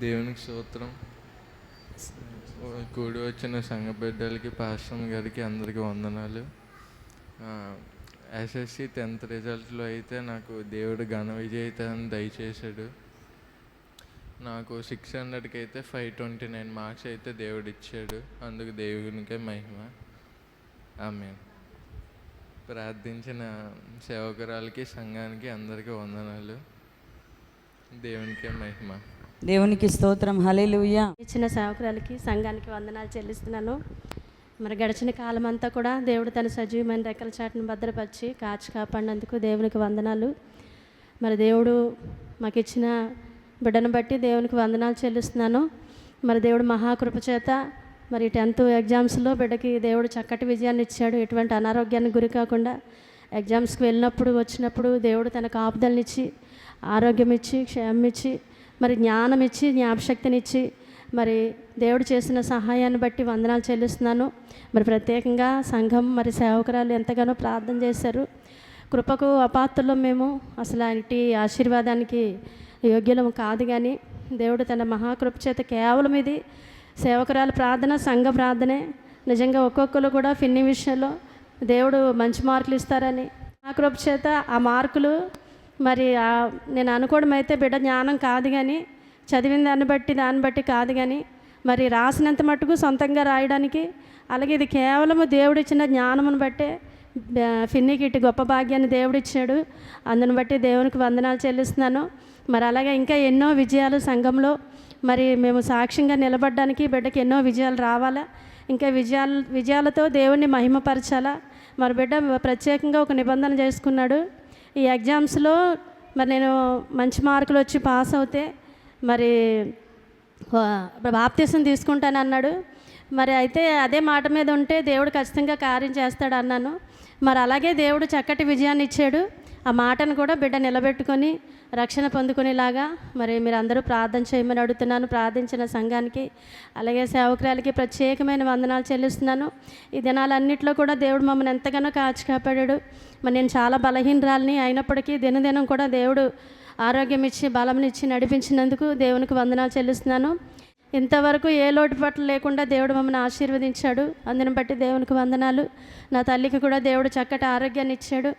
దేవునికి స్తోత్రం. కూడి వచ్చిన సంఘ బిడ్డలకి పాస్టర్ గారికి అందరికీ వందనాలు. ఎస్ఎస్సి టెన్త్ రిజల్ట్లో అయితే నాకు దేవుడు ఘన విజేతను దయచేశాడు. నాకు సిక్స్ హండ్రెడ్కి అయితే ఫైవ్ ట్వంటీ నైన్ మార్క్స్ అయితే దేవుడు ఇచ్చాడు. అందుకు దేవునికే మహిమ. ఆమె ప్రార్థించిన సేవకురాలకి సంఘానికి అందరికీ వందనాలు. దేవునికే మహిమ. దేవునికి స్తోత్రం. హలేలుయ్య ఇచ్చిన సేవకురాలకి సంఘానికి వందనాలు చెల్లిస్తున్నాను. మరి గడిచిన కాలం అంతా కూడా దేవుడు తన సజీవమైన రెక్కల చాటును భద్రపరిచి కాచి కాపాడినందుకు దేవునికి వందనాలు. మరి దేవుడు మాకు ఇచ్చిన బిడ్డను బట్టి దేవునికి వందనాలు చెల్లిస్తున్నాను. మరి దేవుడు మహాకృప చేత మరి టెన్త్ ఎగ్జామ్స్లో బిడ్డకి దేవుడు చక్కటి విజయాన్ని ఇచ్చాడు. ఎటువంటి అనారోగ్యానికి గురి కాకుండా ఎగ్జామ్స్కి వెళ్ళినప్పుడు వచ్చినప్పుడు దేవుడు తన కాపుదలనిచ్చి ఆరోగ్యం ఇచ్చి క్షేమం ఇచ్చి మరి జ్ఞానం ఇచ్చి జ్ఞాపశక్తినిచ్చి మరి దేవుడు చేసిన సహాయాన్ని బట్టి వందనాలు చెల్లిస్తున్నాను. మరి ప్రత్యేకంగా సంఘం మరి సేవకురాలు ఎంతగానో ప్రార్థన చేశారు. కృపకు అపాత్రలో మేము. అసలు ఆయనటి ఆశీర్వాదానికి యోగ్యులం కాదు కానీ దేవుడు తన మహాకృప చేత కేవలం ఇది సేవకురాలు ప్రార్థన సంఘ ప్రార్థనే. నిజంగా ఒక్కొక్కరు కూడా ఫిన్ని విషయంలో దేవుడు మంచి మార్కులు ఇస్తారని. మహాకృప చేత ఆ మార్కులు మరి నేను అనుకోవడం అయితే బిడ్డ జ్ఞానం కాదు కానీ చదివిన దాన్ని బట్టి దాన్ని బట్టి కాదు కానీ మరి రాసినంత మట్టుకు సొంతంగా రాయడానికి అలాగే ఇది కేవలము దేవుడిచ్చిన జ్ఞానమును బట్టే ఫిన్నీకి ఇటు గొప్ప భాగ్యాన్ని దేవుడిచ్చాడు అందుని బట్టి దేవునికి వందనాలు చెల్లిస్తున్నాను. మరి అలాగే ఇంకా ఎన్నో విజయాలు సంఘంలో మరి మేము సాక్ష్యంగా నిలబడడానికి బిడ్డకి ఎన్నో విజయాలు రావాలా. ఇంకా విజయాలు విజయాలతో దేవుణ్ణి మహిమపరచాలా. మరి బిడ్డ ప్రత్యేకంగా ఒక నిబంధన చేసుకున్నాడు. ఈ ఎగ్జామ్స్లో మరి నేను మంచి మార్కులు వచ్చి పాస్ అవుతే మరి బాప్తీసం తీసుకుంటాను అన్నాడు. మరి అయితే అదే మాట మీద ఉంటే దేవుడు ఖచ్చితంగా కార్యం చేస్తాడు అన్నాను. మరి అలాగే దేవుడు చక్కటి విజయాన్ని ఇచ్చాడు. ఆ మాటను కూడా బిడ్డ నిలబెట్టుకొని రక్షణ పొందుకునేలాగా మరి మీరు అందరూ ప్రార్థన చేయమని అడుగుతున్నాను. ప్రార్థించిన సంఘానికి అలాగే సేవకురాలకి ప్రత్యేకమైన వందనాలు చెల్లిస్తున్నాను. ఈ దినాలన్నింటిలో కూడా దేవుడు మమ్మల్ని ఎంతగానో కాచి కాపాడాడు. మరి నేను చాలా బలహీనరాలని అయినప్పటికీ దినదినం కూడా దేవుడు ఆరోగ్యం ఇచ్చి బలంనిచ్చి నడిపించినందుకు దేవునికి వందనాలు చెల్లిస్తున్నాను. ఇంతవరకు ఏ లోటుపాట్లు లేకుండా దేవుడు మమ్మల్ని ఆశీర్వదించాడు. అందుని బట్టి దేవునికి వందనాలు. నా తల్లికి కూడా దేవుడు చక్కటి ఆరోగ్యాన్ని ఇచ్చాడు.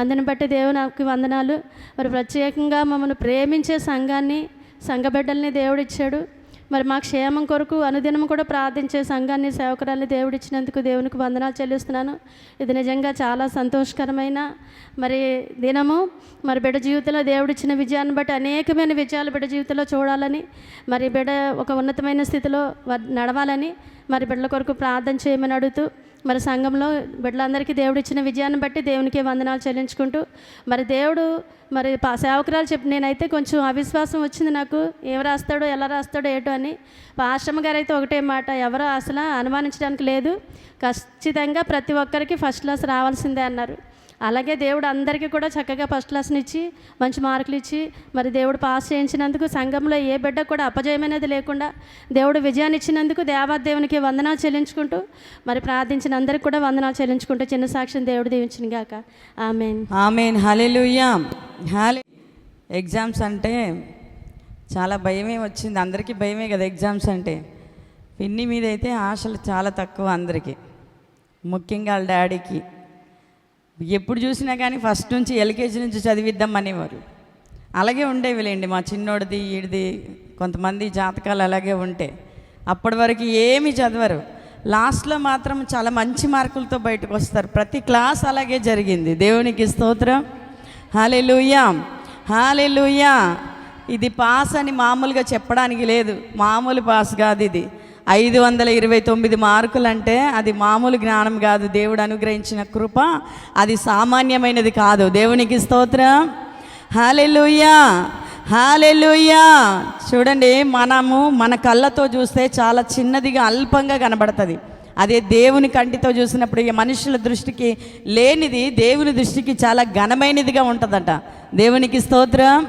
అందుని బట్టి దేవునికి వందనాలు. మరి ప్రత్యేకంగా మమ్మల్ని ప్రేమించే సంఘాన్ని సంఘ బిడ్డల్ని దేవుడు ఇచ్చాడు. మరి మా క్షేమం కొరకు అనుదినం కూడా ప్రార్థించే సంఘాన్ని సేవకురాన్ని దేవుడిచ్చినందుకు దేవునికి వందనాలు చెల్లిస్తున్నాను. ఇది నిజంగా చాలా సంతోషకరమైన మరి దినము. మరి బిడ్డ జీవితంలో దేవుడిచ్చిన విజయాన్ని బట్టి అనేకమైన విజయాలు బిడ్డ జీవితంలో చూడాలని మరి బిడ్డ ఒక ఉన్నతమైన స్థితిలో వ- నడవాలని మరి బిడ్డల కొరకు ప్రార్థన చేయమని అడుగుతూ మరి సంఘంలో బిడ్డలందరికీ దేవుడు ఇచ్చిన విజయాన్ని బట్టి దేవునికి వందనాలు చెల్లించుకుంటూ మరి దేవుడు మరి పా సేవకురాలు చెప్పి నేనైతే కొంచెం అవిశ్వాసం వచ్చింది నాకు. ఏం రాస్తాడో ఎలా రాస్తాడో ఏటో అని. ఆశ్రమ గారు అయితే ఒకటే మాట ఎవరో అసలు అనుమానించడానికి లేదు. ఖచ్చితంగా ప్రతి ఒక్కరికి ఫస్ట్ క్లాస్ రావాల్సిందే అన్నారు. అలాగే దేవుడు అందరికీ కూడా చక్కగా ఫస్ట్ క్లాస్ని ఇచ్చి మంచి మార్కులు ఇచ్చి మరి దేవుడు పాస్ చేయించినందుకు సంఘంలో ఏ బిడ్డ కూడా అపజయమైనది లేకుండా దేవుడు విజయాన్ని ఇచ్చినందుకు దేవాదేవునికి వందనాలు చెల్లించుకుంటూ మరి ప్రార్థించిన అందరికి కూడా వందనాలు చెల్లించుకుంటూ చిన్న సాక్ష్యం దేవుడు దీవించిన గాక. ఆమెన్. ఆమెన్. హల్లెలూయా. హాలే ఎగ్జామ్స్ అంటే చాలా భయమే వచ్చింది. అందరికీ భయమే కదా ఎగ్జామ్స్ అంటే. పిన్ని మీద అయితే ఆశలు చాలా తక్కువ అందరికీ. ముఖ్యంగా వాళ్ళ డాడీకి. ఎప్పుడు చూసినా కానీ ఫస్ట్ నుంచి ఎల్కేజీ నుంచి చదివిద్దాం అనేవారు అలాగే ఉండేవిలేండి మా చిన్నోడిది ఈడిది కొంతమంది జాతకాలు అలాగే ఉంటే. అప్పటి వరకు ఏమీ చదవరు. లాస్ట్లో మాత్రం చాలా మంచి మార్కులతో బయటకు వస్తారు. ప్రతి క్లాస్ అలాగే జరిగింది. దేవునికి స్తోత్రం. హాలెలూయా హాలెలూయా ఇది పాస్ అని మామూలుగా చెప్పడానికి లేదు. మామూలు పాస్ కాదు ఇది. ఐదు వందల ఇరవై తొమ్మిది మార్కులు అంటే అది మామూలు జ్ఞానం కాదు. దేవుడు అనుగ్రహించిన కృప అది సామాన్యమైనది కాదు. దేవునికి స్తోత్రం. హాలెలుయ్యా హాలెలుయ్యా చూడండి మనము మన కళ్ళతో చూస్తే చాలా చిన్నదిగా అల్పంగా కనబడుతుంది. అదే దేవుని కంటితో చూసినప్పుడు ఈ మనుషుల దృష్టికి లేనిది దేవుని దృష్టికి చాలా ఘనమైనదిగా ఉంటుందట. దేవునికి స్తోత్రం.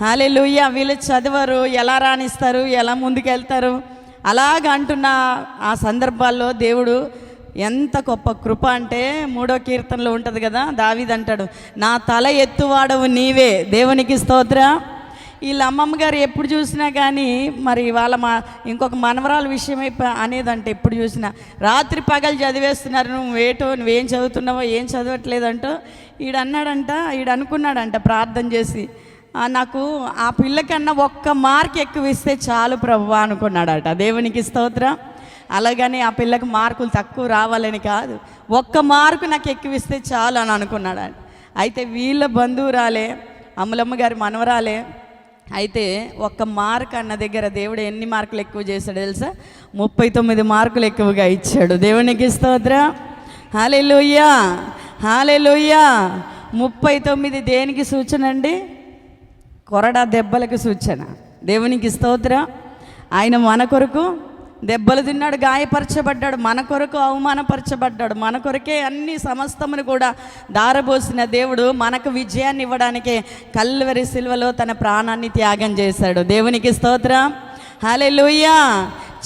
హాలెలూయా వీళ్ళు చదవరు ఎలా రాణిస్తారు ఎలా ముందుకెళ్తారు? అలాగ అంటున్న ఆ సందర్భాల్లో దేవుడు ఎంత గొప్ప కృప అంటే మూడో కీర్తనలో ఉంటుంది కదా దావిదంటాడు అంటాడు నా తల ఎత్తువాడవు నీవే దేవునికి స్తోత్ర. వీళ్ళ అమ్మమ్మ గారు ఎప్పుడు చూసినా కానీ మరి వాళ్ళ మా ఇంకొక మనవరాల విషయమై అనేదంటే ఎప్పుడు చూసినా రాత్రి పగలు చదివేస్తున్నారు నువ్వు ఏటో నువ్వేం చదువుతున్నావో ఏం చదవట్లేదంటో ఈడన్నాడంట అన్నాడంట ఈడు అనుకున్నాడంట ప్రార్థన చేసి నాకు ఆ పిల్లకన్నా ఒక్క మార్క్ ఎక్కువ ఇస్తే చాలు ప్రభు అనుకున్నాడట. దేవునికి స్తోత్రం. అలాగని ఆ పిల్లకి మార్కులు తక్కువ రావాలని కాదు. ఒక్క మార్కు నాకు ఎక్కువ ఇస్తే చాలు అని అనుకున్నాడు అయితే వీళ్ళ బంధువురాలే అమలమ్మ గారి మనవరాలే అయితే ఒక్క మార్క్ అన్న దగ్గర దేవుడు ఎన్ని మార్కులు ఎక్కువ చేశాడు తెలుసా? ముప్పై తొమ్మిది మార్కులు ఎక్కువగా ఇచ్చాడు. దేవునికి స్తోత్రం. హాలే లోయ్యా హాలే లోయ్యా ముప్పై తొమ్మిది దేనికి సూచన అండి? కొరడా దెబ్బలకు సూచన. దేవునికి స్తోత్రం. ఆయన మన కొరకు దెబ్బలు తిన్నాడు గాయపరచబడ్డాడు మన కొరకు అవమానపరచబడ్డాడు మన కొరకే అన్ని సమస్తమును కూడా దారబోసిన దేవుడు మనకు విజయాన్ని ఇవ్వడానికే కల్వరి సిల్వలో తన ప్రాణాన్ని త్యాగం చేశాడు. దేవునికి స్తోత్రం. హలే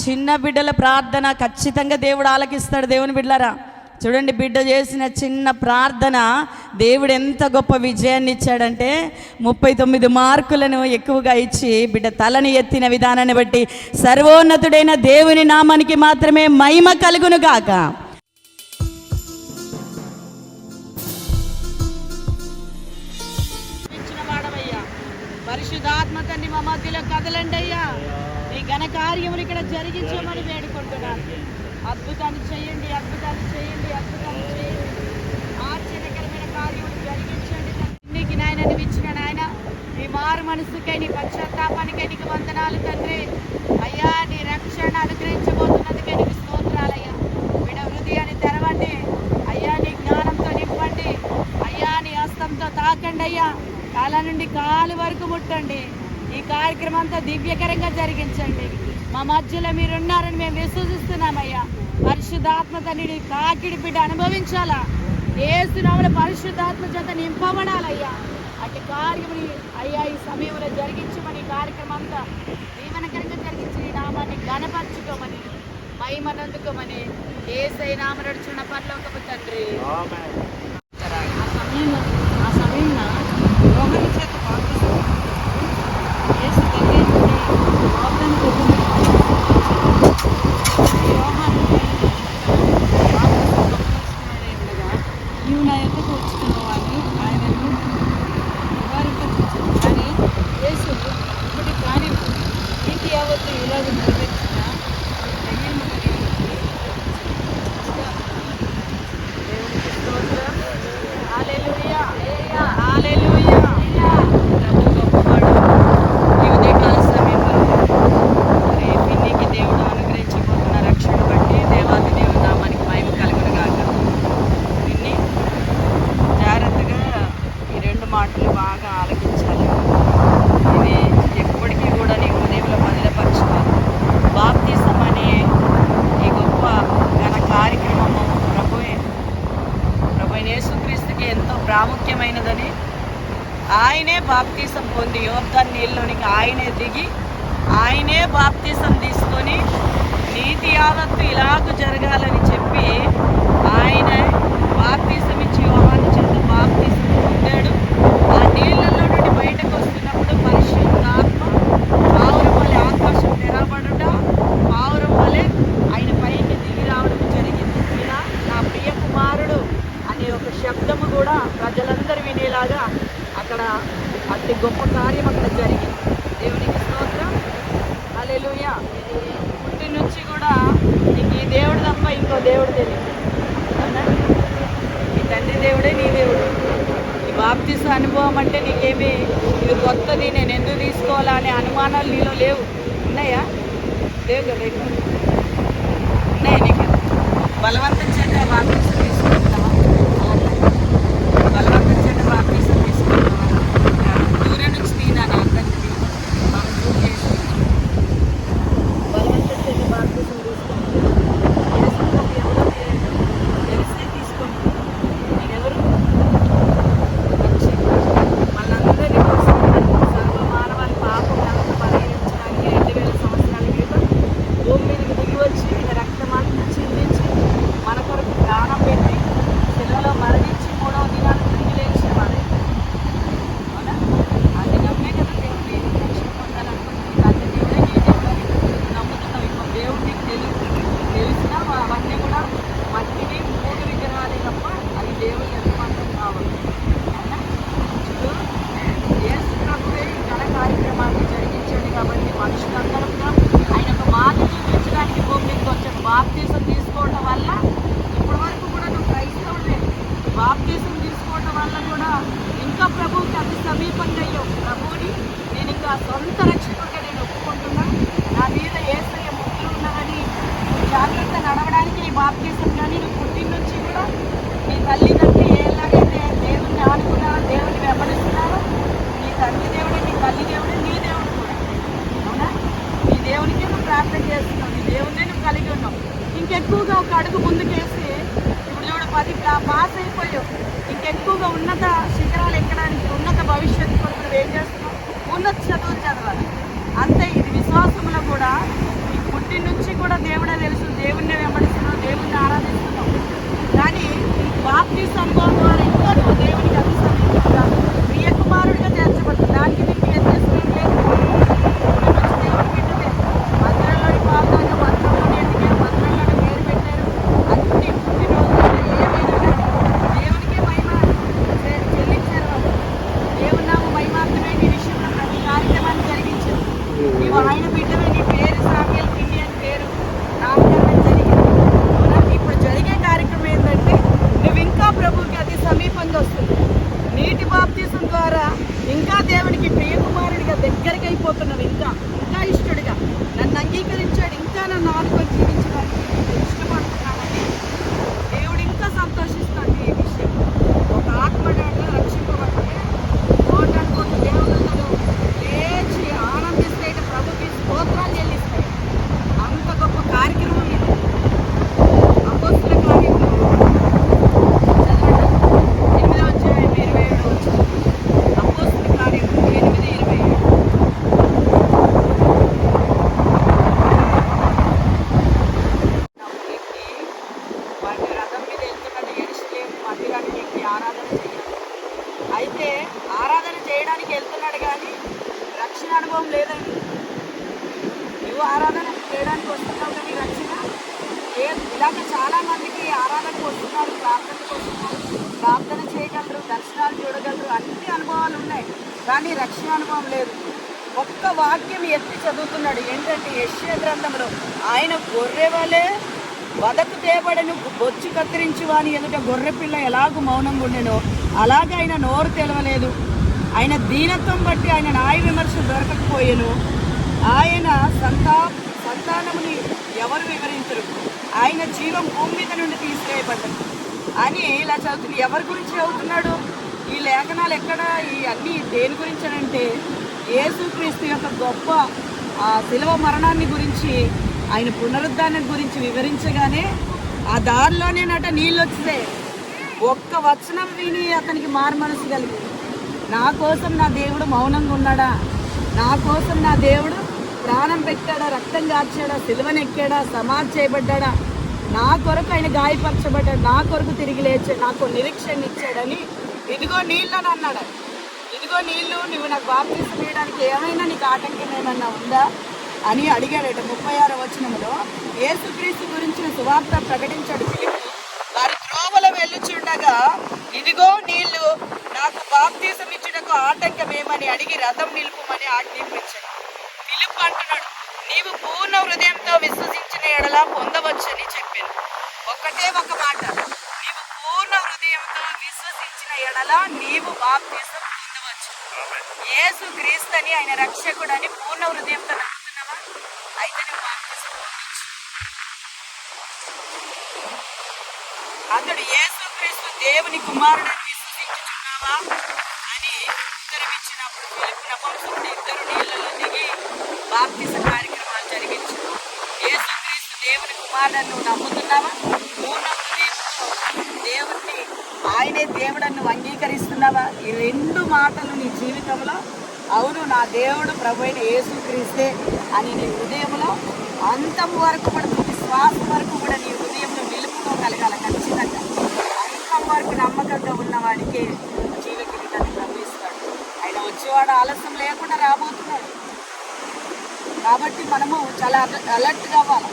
చిన్న బిడ్డల ప్రార్థన ఖచ్చితంగా దేవుడు ఆలకిస్తాడు దేవుని బిడ్డలారా. చూడండి బిడ్డ చేసిన చిన్న ప్రార్థన దేవుడు ఎంత గొప్ప విజయాన్ని ఇచ్చాడంటే ముప్పై తొమ్మిది మార్కులను ఎక్కువగా ఇచ్చి బిడ్డ తలని ఎత్తిన విధానాన్ని బట్టి సర్వోన్నతుడైన దేవుని నామానికి మాత్రమే మహిమ కలుగును గాక పరిశుధాత్మ తండ్రి మా మధ్యలో కదలండి అయ్యా ఈ ఘన కార్యములు ఇక్కడ జరిగించమని వేడుకుంటున్నాను. అద్భుతాలు చేయండి అద్భుతాలు చేయండి అద్భుతాలు చేయండి. ఆశ్చర్యకరమైన కార్యములు జరిగించండి. నీకు నాయన నువ్వు ఇచ్చిన నాయన నీ మారు మనసుకై నీ పశ్చాత్తాపానికై నీకు వందనాలు తండ్రి. అయ్యా నీ రక్షణ అనుగ్రహించబోతున్నందుకై నీకు స్తోత్రాలయ్యా. వీడ హృదయాన్ని తెరవండి. అయ్యా నీ జ్ఞానంతో నింపండి. అయ్యా నీ హస్తంతో తాకండి అయ్యా. కాళ్ళ నుండి కాలు వరకు ముట్టండి. ఈ కార్యక్రమం అంతా దివ్యకరంగా జరిగించండి. మా మధ్యలో మీరు ఉన్నారని మేము విశ్వసిస్తున్నామయ్యా. పరిశుద్ధాత్మ తండ్రి కాకిడి బిడ్డ అనుభవించాలా? ఏసునామల పరిశుద్ధాత్మ చేత నింపబడాలయ్యా. అటు కార్యముని అయ్యా ఈ సమయంలో జరిగించమని కార్యక్రమం అంతా దీవనకరంగా జరిగించి నామాన్ని గణపరచుకోమని మహిమనందుకోమని ఏసై నామ నడుచున్న పర్లోకపు తండ్రి ఆ సమయంలో ఆ సమయంలో యోహాను చేత బాప్తిసం యేసు దగ్గరికి వాగ్దానం పొందిన యోహాను బాప్తిసం పొందుకున్నాడేమనగా, నీవు నా యొద్దకు వచ్చుచున్నావని ఆయనను నివారింపజేశాడు. కానీ యేసు ఇప్పటి కార్యము నీతి యావత్తు ఇలాగ నెరవేర్చిన దయ్యము కలిగి దేవునికి స్తోత్రం. హల్లెలూయా. హల్లెలూయా. ప్రభు గొప్పవాడు. ఈ ఉదయకాల సమయంలో మరి పిన్నికి దేవుడు అనుగ్రహించబోతున్న రక్షణ బట్టి దేవాది దేవుని నామానికి మహిమ కలుగును గాక పిన్ని జాగ్రత్తగా ఈ రెండు మాటలు బాగా ఆలకించాలి ఇది ఎప్పటికీ కూడా నీ హృదయంలో బదిలపరచుకోవాలి బాప్తీసం అనే ఈ గొప్ప ఘన కార్యక్రమము ప్రభువే ప్రభు అయిన యేసుక్రీస్తుకి ఎంతో ప్రాముఖ్యమైనదని ఆయనే బాప్తీసం పొంది నీళ్ళలోనికి ఆయనే దిగి ఆయనే బాప్తీసం తీసుకొని నీతి యావత్తు ఇలాగ జరగాలని చెప్పి ఆయన బాప్తీసం ఇచ్చి యోహాను చేత బాప్తీసం పొందాడు. ఆ నీళ్ళలో నుండి బయటకు వస్తున్నప్పుడు పరిశుద్ధాత్మ ఆరాధనకు వస్తున్నావు కానీ రక్షణ ఏ ఇలాగ చాలా మందికి ఆరాధనకు వస్తున్నారు ప్రార్థనకు వస్తున్నారు. ప్రార్థన చేయగలరు దర్శనాలు చూడగలరు అన్ని అనుభవాలు ఉన్నాయి. కానీ రక్షణ అనుభవం లేదు. ఒక్క వాక్యం ఎత్తి చదువుతున్నాడు. ఏంటంటే యశ్య గ్రంథంలో ఆయన గొర్రె వలె వదకు తేబడను బొచ్చు కత్తిరించి వాని ఎదుట గొర్రె పిల్ల ఎలాగూ మౌనంగా ఉండేనో అలాగే ఆయన నోరు తెలవలేదు. ఆయన దీనత్వం బట్టి ఆయన న్యాయ విమర్శ దొరకకపోయేను. ఆయన సంతాప సంతానముని ఎవరు వివరించరు. ఆయన జీవం భూమి మీద నుండి తీసివేయబడ్డది. అని ఇలా చదువుతుంది ఎవరి గురించి చదువుతున్నాడు? ఈ లేఖనాలు ఎక్కడ? ఈ అన్నీ దేని గురించి అంటే యేసుక్రీస్తు యొక్క గొప్ప ఆ శిలువ మరణాన్ని గురించి ఆయన పునరుద్ధానం గురించి వివరించగానే ఆ దారిలోనేనట నీళ్ళు వచ్చితే ఒక్క వచనం విని అతనికి మారుమనసు కలిగింది. నా కోసం నా దేవుడు మౌనంగా ఉన్నాడా? నా కోసం నా దేవుడు ప్రాణం పెట్టాడా రక్తం కార్చాడా సిలువనెక్కాడా సమాధి చేయబడ్డాడా? నా కొరకు ఆయన గాయపరచబడ్డాడు నా కొరకు తిరిగి లేచాడు నాకు నిరీక్షణ ఇచ్చాడని. ఇదిగో నీళ్ళని అన్నాడు. ఇదిగో నీళ్ళు నువ్వు నాకు బాప్తీసం వేయడానికి ఏమైనా నీకు ఆటంకం ఏమన్నా ఉందా? అని అడిగాడట ముప్పై ఆరో వచనంలో. ఏసుక్రీస్తు గురించిన సువార్త ప్రకటించాడు వారి త్రోవల వెళ్ళుచుండగా ఇదిగో నీళ్ళు నాకు బాప్తీసం ఇచ్చుటకు ఆటంకమేమని అడిగి రథం నిలుపుమని ఆజ్ఞాపించాడు. అంటున్నాడు. నీవు పూర్ణ హృదయంతో విశ్వసించిన ఎడల పొందవచ్చని చెప్పాను. ఒకటే ఒక మాట. నీవు పూర్ణ హృదయంతో విశ్వసించిన ఎడల నీవు బాప్తీసం పొందవచ్చు. యేసు క్రీస్తని ఆయన రక్షకుడని పూర్ణ హృదయంతో నమ్ముతున్నావా? అయితే నువ్వు బాప్తీసం పొందవచ్చు. అతడు యేసుక్రీస్తు దేవుని కుమారుడని విశ్వసించుచున్నావా? అని ఉత్తరం ఇచ్చినప్పుడు ఫిలిప్ బాప్తిస కార్యక్రమాలు జరిగించారు యేసుక్రీస్తు దేవుని కుమారుడని నువ్వు నమ్ముతున్నావా? పూర్ణ హృదయంతో దేవుణ్ణి ఆయనే దేవుడని నువ్వు అంగీకరిస్తున్నావా? ఈ రెండు మాటలు నీ జీవితంలో అవును నా దేవుడు ప్రభు అయిన యేసుక్రీస్తే అని నీ హృదయంలో అంతం వరకు కూడా తుది శ్వాస వరకు కూడా నీ హృదయంలో నిలుపుకోగలగాల ఖచ్చితంగా. అంతం వరకు నమ్మకంగా ఉన్నవాడికే జీవ కిరీటాన్ని ప్రవేశిస్తాడు ఆయన వచ్చేవాడు ఆలస్యం లేకుండా రాబోతున్నాడు. కాబట్టి మనము చాలా అలర్ట్ కావాలి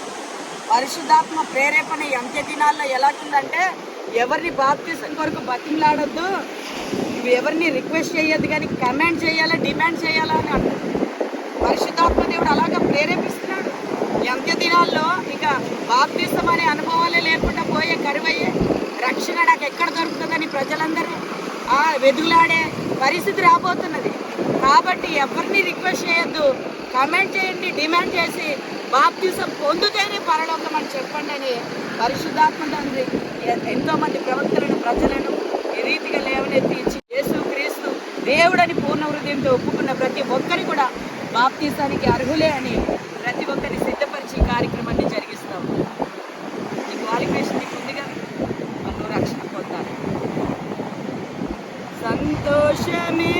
పరిశుద్ధాత్మ ప్రేరేపణ అంత్య దినాల్లో ఎలాగుందంటే ఎవరిని బాప్తీసం కొరకు బతిమలాడొద్దు ఎవరిని రిక్వెస్ట్ చేయొద్దు కానీ కమాండ్ చేయాలా డిమాండ్ చేయాలా అని అంటారు. పరిశుద్ధాత్మ దేవుడు అలాగా ప్రేరేపిస్తున్నాడు. అంత్య దినాల్లో ఇక బాప్తీసం అనే అనుభవాలే లేకుండా పోయే కరువయ్యే రక్షణ నాకు ఎక్కడ దొరుకుతుందని ప్రజలందరూ ఆ పరిస్థితి రాబోతున్నది. కాబట్టి ఎవరిని రిక్వెస్ట్ చేయొద్దు కమెంట్ చేయండి డిమాండ్ చేసి బాప్తీసం పొందుతేనే పరలోకం అని చెప్పండి అని పరిశుద్ధాత్మ తండ్రి ఎంతోమంది ప్రవక్తలను ప్రజలను ఈ రీతిగా లేవనెత్తించి యేసు క్రీస్తు దేవుడని పూర్ణ హృదయంతో ఒప్పుకున్న ప్రతి ఒక్కరి కూడా బాప్తీసానికి అర్హులే అని ప్రతి ఒక్కరిని సిద్ధపరిచి కార్యక్రమాన్ని జరిగిస్తాం. ఈ క్వాలిఫికేషన్ నీకు ఉందిగా వాళ్ళు రక్షణ పొందాలి. సంతోషమే